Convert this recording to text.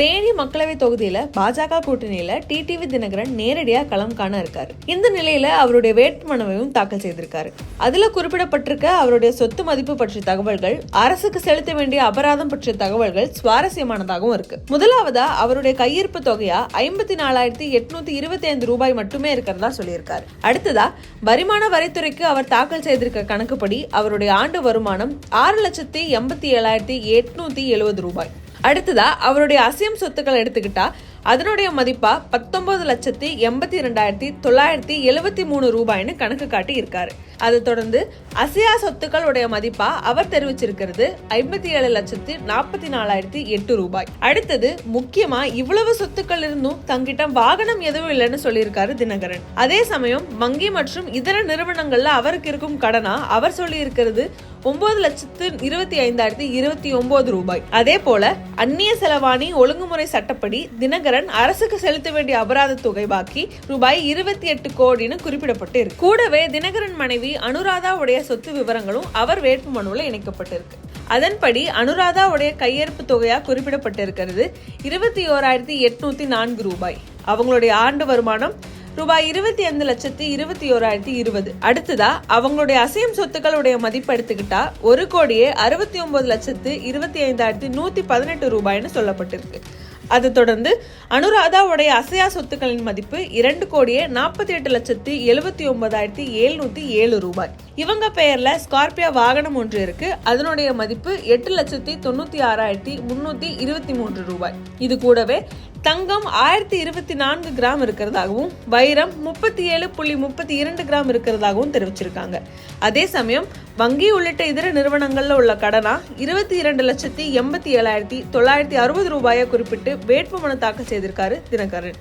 தேனி மக்களவை தொகுதியில பாஜக கூட்டணியில டிடிவி தினகரன் நேரடியாக களம் காண இருக்காரு. இந்த நிலையில அவருடைய வேட்புமனுவையும் தாக்கல் செய்திருக்காரு. அதுல குறிப்பிடப்பட்டிருக்க அவருடைய சொத்து மதிப்பு பற்றிய தகவல்கள் அரசுக்கு செலுத்த வேண்டிய அபராதம் பற்றிய தகவல்கள் சுவாரஸ்யமானதாகவும் இருக்கு. முதலாவதா அவருடைய கையிருப்பு தொகையா ஐம்பத்தி நாலாயிரத்தி எட்நூத்தி இருபத்தி ஐந்து ரூபாய் மட்டுமே இருக்கிறதா சொல்லியிருக்காரு. அடுத்ததா வருமான வரித்துறைக்கு அவர் தாக்கல் செய்திருக்க கணக்குப்படி அவருடைய ஆண்டு வருமானம் ஆறு லட்சத்தி எண்பத்தி ஏழாயிரத்தி எட்நூத்தி எழுபது ரூபாய். அடுத்ததா அவருடைய அசியம் சொத்துக்கள் எடுத்துக்கிட்டா அதனுடைய மதிப்பா பத்தொன்பது லட்சத்தி எண்பத்தி ரெண்டாயிரத்தி தொள்ளாயிரத்தி எழுபத்தி மூணு ரூபாய்னு கணக்கு காட்டி இருக்காரு. அதை தொடர்ந்து அசையா சொத்துக்களுடைய மதிப்பா அவர் தெரிவிச்சிருக்கிறது ஐம்பத்தி ஏழு லட்சத்தி நாற்பத்தி நாலாயிரத்தி எட்டு ரூபாய். அடுத்தது முக்கியமா இவ்வளவு சொத்துக்கள் இருந்தும் தங்கிட்ட வாகனம் எதுவும் இல்லைன்னு சொல்லியிருக்காரு தினகரன். அதே சமயம் வங்கி மற்றும் இதர நிறுவனங்கள்ல அவருக்கு இருக்கும் கடனா அவர் சொல்லி இருக்கிறது ஒன்பது லட்சத்து இருபத்தி ஐந்தாயிரத்தி இருபத்தி ஒன்பது ரூபாய். அதே போல அந்நிய செலவாணி ஒழுங்குமுறை சட்டப்படி தினகரன் அரசுக்கு செலுத்த வேண்டிய அபராத தொகை பாக்கி ரூபாய் இருபத்தி எட்டு கோடின்னு குறிப்பிடப்பட்டு இருக்கு கூடவே தினகரன் மனைவி அனுராதா உடைய சொத்து விவரங்களும் அவர் வேட்புமனுவில் இணைக்கப்பட்டிருக்கு. அதன்படி அனுராதாவுடைய கையெழுப்பு தொகையா குறிப்பிடப்பட்டிருக்கிறது? இருபத்தி ஓராயிரத்தி எட்நூத்தி நான்கு ரூபாய். அவங்களுடைய ஆண்டு வருமானம் ரூபாய் இருபத்தி ஐந்து லட்சத்தி இருபத்தி ஓராயிரத்தி இருபது. அடுத்ததா அவங்களுடைய அசையும் சொத்துக்களுடைய மதிப்பு எடுத்துக்கிட்டா ஒரு கோடியே அறுபத்தி ஒன்பது லட்சத்து இருபத்தி ஐந்தாயிரத்தி நூத்தி பதினெட்டு ரூபாய்னு சொல்லப்பட்டிருக்கு. அதை தொடர்ந்து அனுராதாவுடைய அசையா சொத்துக்களின் மதிப்பு இரண்டு கோடியே நாற்பத்தி எட்டு லட்சத்தி எழுபத்தி ஒன்பதாயிரத்தி எழுநூத்தி ஏழு ரூபாய். இவங்க பெயர்ல ஸ்கார்பியோ வாகனம் ஒன்று இருக்கு. அதனுடைய மதிப்பு எட்டு லட்சத்தி தொண்ணூத்தி ஆறாயிரத்தி முன்னூத்தி இருபத்தி மூன்று ரூபாய். இது கூடவே தங்கம் ஆயிரத்தி இருபத்தி நான்கு கிராம் இருக்கிறதாகவும் வைரம் முப்பத்தி ஏழு புள்ளி முப்பத்தி இரண்டு கிராம் இருக்கிறதாகவும் தெரிவிச்சிருக்காங்க. அதே சமயம் வங்கி உள்ளிட்ட இதர நிறுவனங்களில் உள்ள கடனா இருபத்தி இரண்டு லட்சத்தி எண்பத்தி ஏழாயிரத்தி தொள்ளாயிரத்தி அறுபது ரூபாயை குறிப்பிட்டு வேட்புமனு தாக்கல் செய்திருக்காரு தினகரன்.